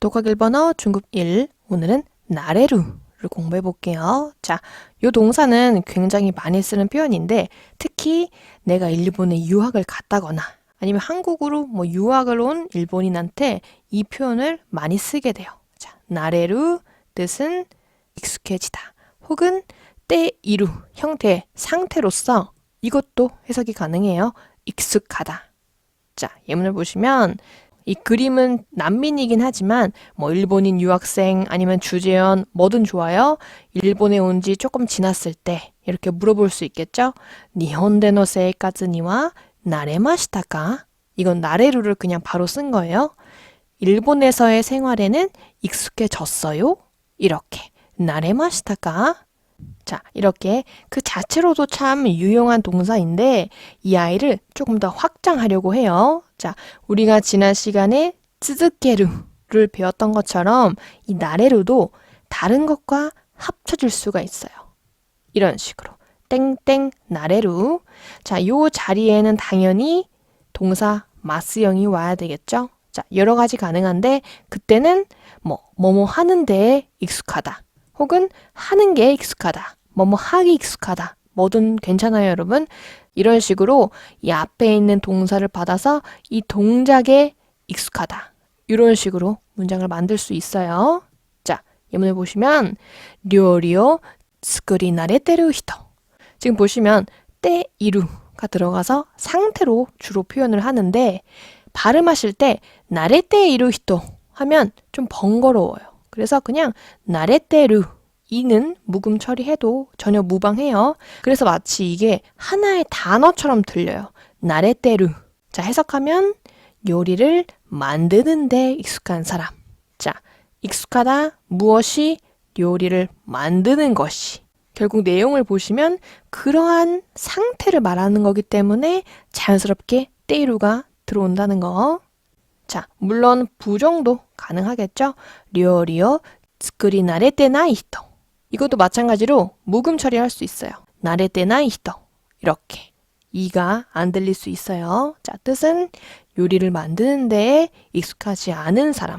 독학 1번어 중급 1 오늘은 나레루를 공부해 볼게요. 자, 요 동사는 굉장히 많이 쓰는 표현인데 특히 내가 일본에 유학을 갔다거나 아니면 한국으로 뭐 유학을 온 일본인한테 이 표현을 많이 쓰게 돼요. 자, 나레루 뜻은 익숙해지다 혹은 때 이루 형태의 상태로서 이것도 해석이 가능해요. 익숙하다. 자, 예문을 보시면 이 그림은 난민이긴 하지만 뭐 일본인 유학생 아니면 주재원 뭐든 좋아요. 일본에 온 지 조금 지났을 때 이렇게 물어볼 수 있겠죠. 니혼데노 세이카즈니와 나레마시타까? 이건 나레루를 그냥 바로 쓴 거예요. 일본에서의 생활에는 익숙해졌어요. 이렇게 나레마시타까? 자, 이렇게 그 자체로도 참 유용한 동사인데 이 아이를 조금 더 확장하려고 해요. 자, 우리가 지난 시간에 츠즈케루를 배웠던 것처럼 이 나레루도 다른 것과 합쳐질 수가 있어요. 이런 식으로 땡땡 나레루. 자, 요 자리에는 당연히 동사 마스형이 와야 되겠죠? 자, 여러 가지 가능한데 그때는 뭐 뭐뭐 하는데 익숙하다. 혹은 하는 게 익숙하다. 뭐뭐 하기 익숙하다. 뭐든 괜찮아요, 여러분. 이런 식으로 이 앞에 있는 동사를 받아서 이 동작에 익숙하다. 이런 식으로 문장을 만들 수 있어요. 자, 예문을 보시면 료리오 스크리 나레테루 히토. 지금 보시면 때 이루가 들어가서 상태로 주로 표현을 하는데 발음하실 때 나레테 이루 히토 하면 좀 번거로워요. 그래서 그냥 나레테루 이는 묵음 처리해도 전혀 무방해요. 그래서 마치 이게 하나의 단어처럼 들려요. 나레테루. 자, 해석하면 요리를 만드는데 익숙한 사람. 자, 익숙하다 무엇이 요리를 만드는 것이. 결국 내용을 보시면 그러한 상태를 말하는 거기 때문에 자연스럽게 때이루가 들어온다는 거. 자, 물론 부정도 가능하겠죠. 료리오 스크리 나레테나 이 히토. 이것도 마찬가지로 묵음 처리할 수 있어요. 나레테나 이 히토. 이렇게. 이가 안 들릴 수 있어요. 자, 뜻은 요리를 만드는 데에 익숙하지 않은 사람.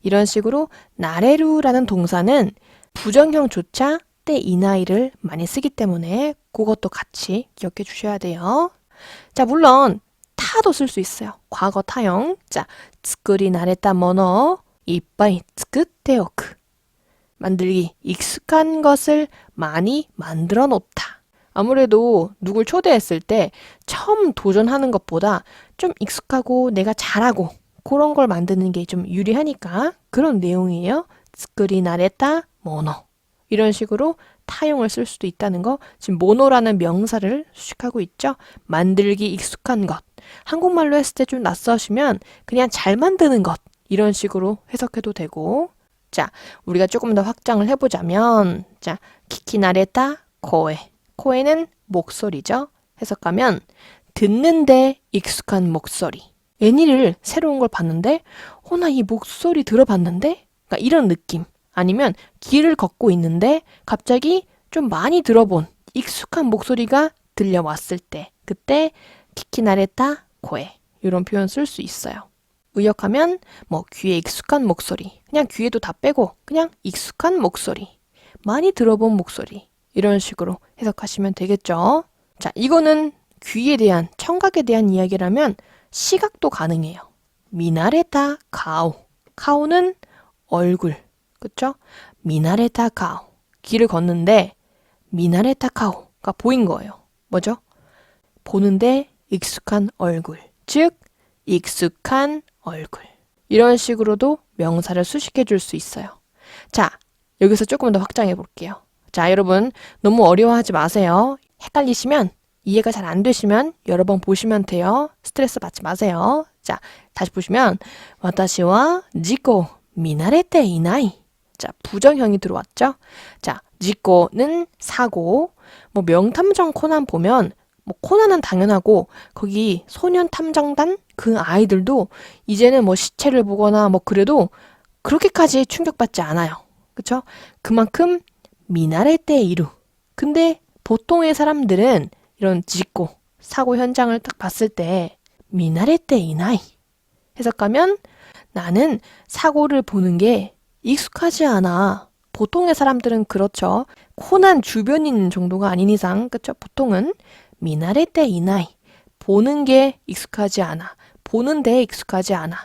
이런 식으로 나레루라는 동사는 부정형조차 때 이 나이를 많이 쓰기 때문에 그것도 같이 기억해 주셔야 돼요. 자, 물론 타도 쓸 수 있어요. 과거 타형. 자, 모노 이빠이 스크테오크. 만들기 익숙한 것을 많이 만들어 놓다. 아무래도 누굴 초대했을 때 처음 도전하는 것보다 좀 익숙하고 내가 잘하고 그런 걸 만드는 게 좀 유리하니까 그런 내용이에요. 모노. 이런 식으로 타용을 쓸 수도 있다는 거. 지금 모노라는 명사를 수식하고 있죠. 만들기 익숙한 것. 한국말로 했을 때 좀 낯서시면 그냥 잘 만드는 것. 이런 식으로 해석해도 되고. 자, 우리가 조금 더 확장을 해보자면, 자, 키키나레타 코에. 코에는 목소리죠. 해석하면 듣는데 익숙한 목소리. 애니를 새로운 걸 봤는데, 어, 나이 목소리 들어봤는데? 그러니까 이런 느낌. 아니면 길을 걷고 있는데 갑자기 좀 많이 들어본 익숙한 목소리가 들려왔을 때, 그때 키키나레타 코에. 이런 표현 쓸 수 있어요. 의역하면 뭐 귀에 익숙한 목소리. 그냥 귀에도 다 빼고 그냥 익숙한 목소리. 많이 들어본 목소리. 이런 식으로 해석하시면 되겠죠. 자, 이거는 귀에 대한 청각에 대한 이야기라면 시각도 가능해요. 미나레타 카오. 카오는 얼굴. 그쵸? 미나레 타 카오. 길을 걷는데 미나레 타 카오가 보인 거예요. 뭐죠? 보는데 익숙한 얼굴. 즉, 익숙한 얼굴. 이런 식으로도 명사를 수식해 줄 수 있어요. 자, 여기서 조금 더 확장해 볼게요. 자, 여러분, 너무 어려워하지 마세요. 헷갈리시면, 이해가 잘 안 되시면 여러 번 보시면 돼요. 스트레스 받지 마세요. 자, 다시 보시면, 이나이. 자, 부정형이 들어왔죠? 자, 지코는 사고, 뭐 명탐정 코난 보면 뭐 코난은 당연하고 거기 소년 탐정단 그 아이들도 이제는 뭐 시체를 보거나 뭐 그래도 그렇게까지 충격받지 않아요. 그쵸? 그만큼 미나레테 이루. 근데 보통의 사람들은 이런 짓고 사고 현장을 딱 봤을 때 미나레테 이나이 해석하면 나는 사고를 보는 게 익숙하지 않아. 보통의 사람들은 그렇죠. 코난 주변인 정도가 아닌 이상, 그쵸? 보통은 미나레 때 이나이. 보는 게 익숙하지 않아. 보는 데 익숙하지 않아.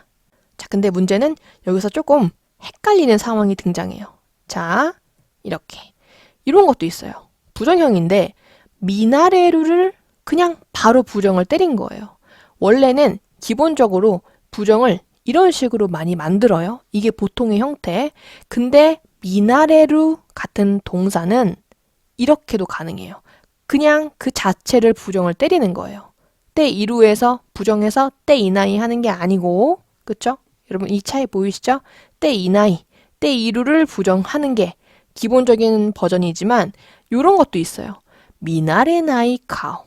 자, 근데 문제는 여기서 조금 헷갈리는 상황이 등장해요. 자, 이렇게. 이런 것도 있어요. 부정형인데, 미나레루를 그냥 바로 부정을 때린 거예요. 원래는 기본적으로 부정을 이런 식으로 많이 만들어요. 이게 보통의 형태. 근데 미나레루 같은 동사는 이렇게도 가능해요. 그냥 그 자체를 부정을 때리는 거예요. 때 이루에서 부정해서 때 이나이 하는 게 아니고, 그쵸? 여러분 이 차이 보이시죠? 때 이나이, 때 이루를 부정하는 게 기본적인 버전이지만 요런 것도 있어요. 미나레 나이 카오.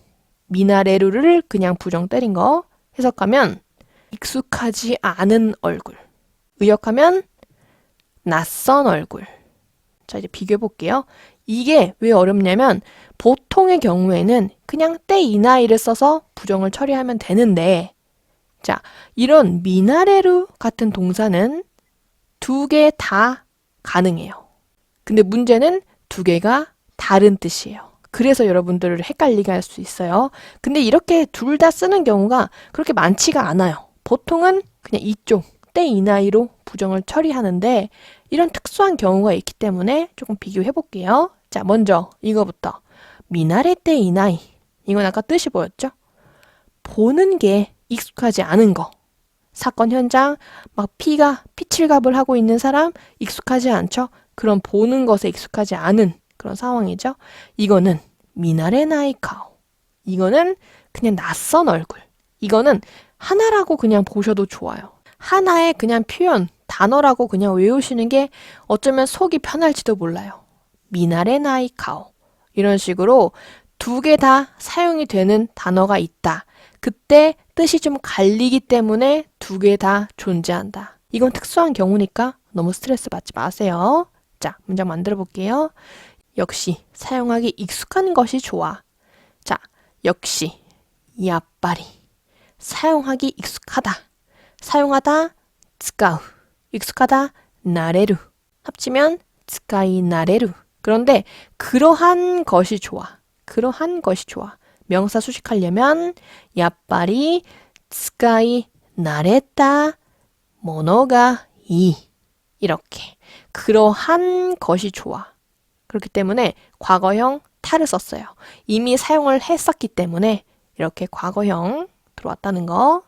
미나레루를 그냥 부정 때린 거 해석하면 익숙하지 않은 얼굴. 의역하면 낯선 얼굴. 자, 이제 비교해 볼게요. 이게 왜 어렵냐면 보통의 경우에는 그냥 때 이 나이를 써서 부정을 처리하면 되는데 자, 이런 미나레루 같은 동사는 두 개 다 가능해요. 근데 문제는 두 개가 다른 뜻이에요. 그래서 여러분들을 헷갈리게 할 수 있어요. 근데 이렇게 둘 다 쓰는 경우가 그렇게 많지가 않아요. 보통은 그냥 이쪽, 때 이나이로 부정을 처리하는데 이런 특수한 경우가 있기 때문에 조금 비교해 볼게요. 자, 먼저 이거부터. 미나레 때 이나이. 이건 아까 뜻이 보였죠? 보는 게 익숙하지 않은 거. 사건 현장, 막 피가 피칠갑을 하고 있는 사람 익숙하지 않죠? 그런 보는 것에 익숙하지 않은 그런 상황이죠. 이거는 미나레 나이카오. 이거는 그냥 낯선 얼굴. 이거는 하나라고 그냥 보셔도 좋아요. 하나의 그냥 표현, 단어라고 그냥 외우시는 게 어쩌면 속이 편할지도 몰라요. 미나레 나이카오. 이런 식으로 두 개 다 사용이 되는 단어가 있다. 그때 뜻이 좀 갈리기 때문에 두 개 다 존재한다. 이건 특수한 경우니까 너무 스트레스 받지 마세요. 자, 문장 만들어 볼게요. 역시 사용하기 익숙한 것이 좋아. 자, 역시 야빠리 사용하기 익숙하다. 사용하다 쓰까우 익숙하다 나레루 합치면 쓰까이 나레루 그런데 그러한 것이 좋아. 그러한 것이 좋아. 명사 수식하려면 야빠리 쓰까이 나레다 모노가 이 이렇게 그러한 것이 좋아. 그렇기 때문에 과거형 타를 썼어요. 이미 사용을 했었기 때문에 이렇게 과거형 들어왔다는 거.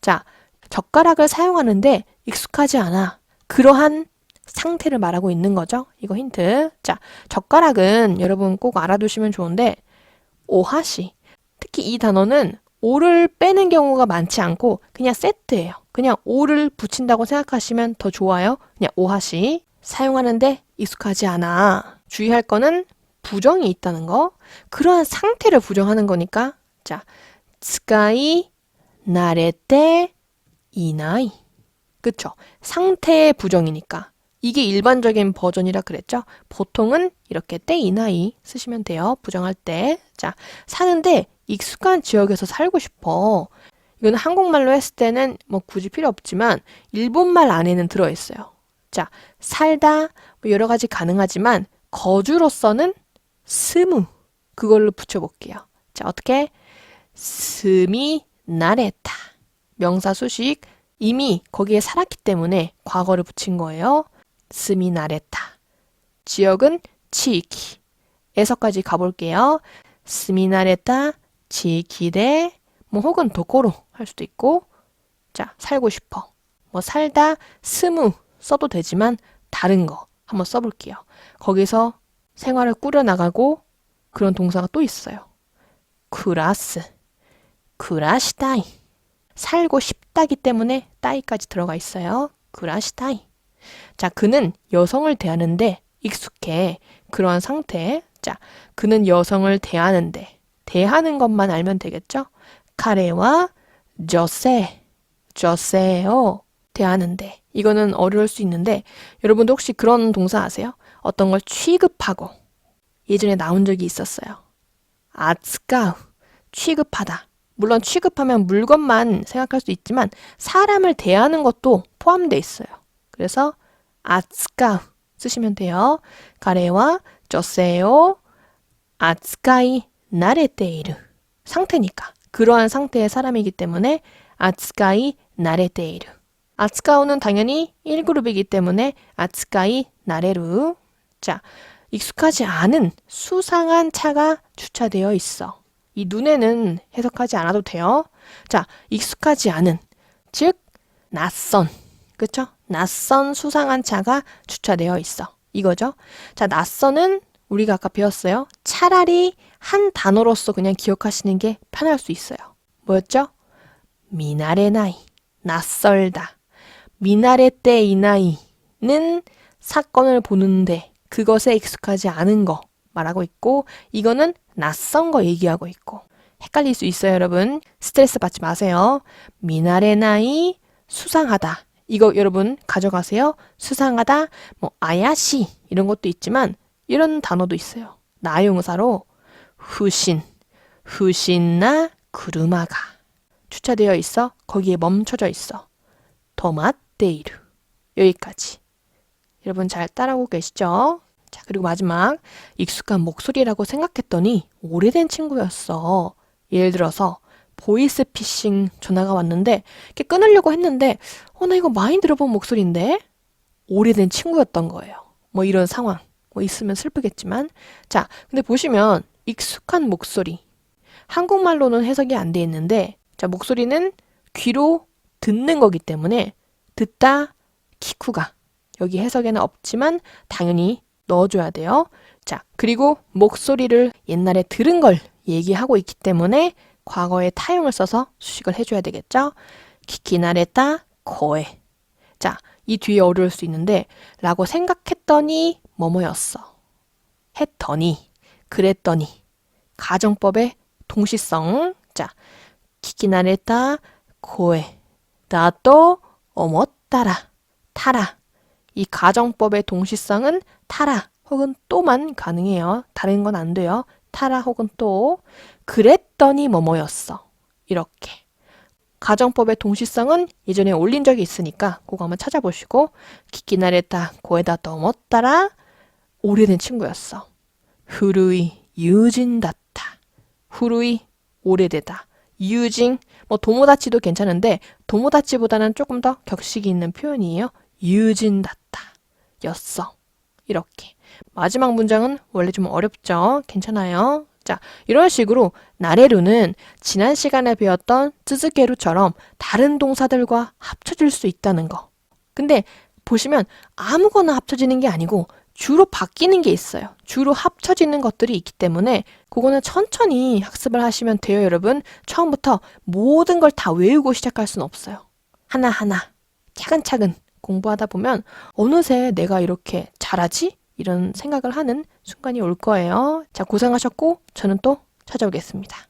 자, 젓가락을 사용하는데 익숙하지 않아. 그러한 상태를 말하고 있는 거죠. 이거 힌트. 자, 젓가락은 여러분 꼭 알아두시면 좋은데, 오하시. 특히 이 단어는 오를 빼는 경우가 많지 않고 그냥 세트예요. 그냥 오를 붙인다고 생각하시면 더 좋아요. 그냥 오하시. 사용하는데 익숙하지 않아. 주의할 거는 부정이 있다는 거. 그러한 상태를 부정하는 거니까. 자, 스카이 나레테 이나이. 그쵸? 상태의 부정이니까. 이게 일반적인 버전이라 그랬죠? 보통은 이렇게 때 이나이 쓰시면 돼요. 부정할 때. 자, 사는데 익숙한 지역에서 살고 싶어. 이거는 한국말로 했을 때는 뭐 굳이 필요 없지만 일본말 안에는 들어있어요. 자, 살다 뭐 여러 가지 가능하지만 거주로서는 스무 그걸로 붙여볼게요. 자, 어떻게? 스미 나레타 명사 수식 이미 거기에 살았기 때문에 과거를 붙인 거예요. 스미 나레타 지역은 치키 에서까지 가볼게요. 스미 나레타 치키데 뭐 혹은 도코로 할 수도 있고 자 살고 싶어 뭐 살다 스무 써도 되지만 다른 거 한번 써볼게요. 거기서 생활을 꾸려나가고 그런 동사가 또 있어요. 쿠라스, 쿠라시다이. 살고 싶다기 때문에 따이까지 들어가 있어요. 쿠라시다이. 자, 그는 여성을 대하는데 익숙해. 그러한 상태. 자, 그는 여성을 대하는데 대하는 것만 알면 되겠죠? 카레와 저세, 저세요. 대하는데 이거는 어려울 수 있는데 여러분도 혹시 그런 동사 아세요? 어떤 걸 취급하고 예전에 나온 적이 있었어요. 아츠까우 취급하다 물론 취급하면 물건만 생각할 수 있지만 사람을 대하는 것도 포함되어 있어요. 그래서 아츠까우 쓰시면 돼요. 가레와 저세요 아츠까이 나레테이르 상태니까 그러한 상태의 사람이기 때문에 아츠까이 나레테이르 아츠까우는 당연히 1그룹이기 때문에 아츠까이 나레루 자 익숙하지 않은 수상한 차가 주차되어 있어. 이 눈에는 해석하지 않아도 돼요. 자, 익숙하지 않은, 즉, 낯선. 그쵸? 낯선 수상한 차가 주차되어 있어. 이거죠. 자, 낯선은 우리가 아까 배웠어요. 차라리 한 단어로서 그냥 기억하시는 게 편할 수 있어요. 뭐였죠? 미나레나이. 낯설다. 미나레 때 이나이는 사건을 보는데 그것에 익숙하지 않은 거 말하고 있고 이거는 낯선 거 얘기하고 있고 헷갈릴 수 있어요, 여러분. 스트레스 받지 마세요. 미나레 나이 수상하다. 이거 여러분 가져가세요. 수상하다, 뭐 아야시 이런 것도 있지만 이런 단어도 있어요. 나용사로 후신, 후신나 구르마가 주차되어 있어. 거기에 멈춰져 있어. 토마테이르 여기까지. 여러분 잘 따라오고 계시죠? 자, 그리고 마지막 익숙한 목소리라고 생각했더니 오래된 친구였어. 예를 들어서 보이스 피싱 전화가 왔는데 이렇게 끊으려고 했는데 어, 나 이거 많이 들어본 목소리인데 오래된 친구였던 거예요. 뭐 이런 상황. 뭐 있으면 슬프겠지만 자, 근데 보시면 익숙한 목소리. 한국말로는 해석이 안 돼 있는데 자, 목소리는 귀로 듣는 거기 때문에 듣다 키쿠가 여기 해석에는 없지만 당연히 넣어줘야 돼요. 자, 그리고 목소리를 옛날에 들은 걸 얘기하고 있기 때문에 과거에 타용을 써서 수식을 해줘야 되겠죠? 키키나레타 코에. 자, 이 뒤에 어려울 수 있는데 라고 생각했더니 뭐뭐였어. 했더니, 그랬더니. 가정법의 동시성. 자, 키키나레타 코에. 나또 어머 따라. 타라. 이 가정법의 동시성은 타라 혹은 또만 가능해요. 다른 건 안 돼요. 타라 혹은 또. 그랬더니 뭐뭐였어. 이렇게. 가정법의 동시성은 예전에 올린 적이 있으니까 그거 한번 찾아보시고 키키나레타 고에다 넘었다라 오래된 친구였어. 후루이 유진다타. 후루이 오래되다. 유진 뭐 도모다치도 괜찮은데 도모다치보다는 조금 더 격식이 있는 표현이에요. 유진다타 였어. 이렇게. 마지막 문장은 원래 좀 어렵죠? 괜찮아요? 자, 이런 식으로 나레루는 지난 시간에 배웠던 쯔즈게루처럼 다른 동사들과 합쳐질 수 있다는 거. 근데 보시면 아무거나 합쳐지는 게 아니고 주로 바뀌는 게 있어요. 주로 합쳐지는 것들이 있기 때문에 그거는 천천히 학습을 하시면 돼요, 여러분. 처음부터 모든 걸 다 외우고 시작할 수는 없어요. 하나하나 차근차근 공부하다 보면 어느새 내가 이렇게 잘하지? 이런 생각을 하는 순간이 올 거예요. 자, 고생하셨고 저는 또 찾아오겠습니다.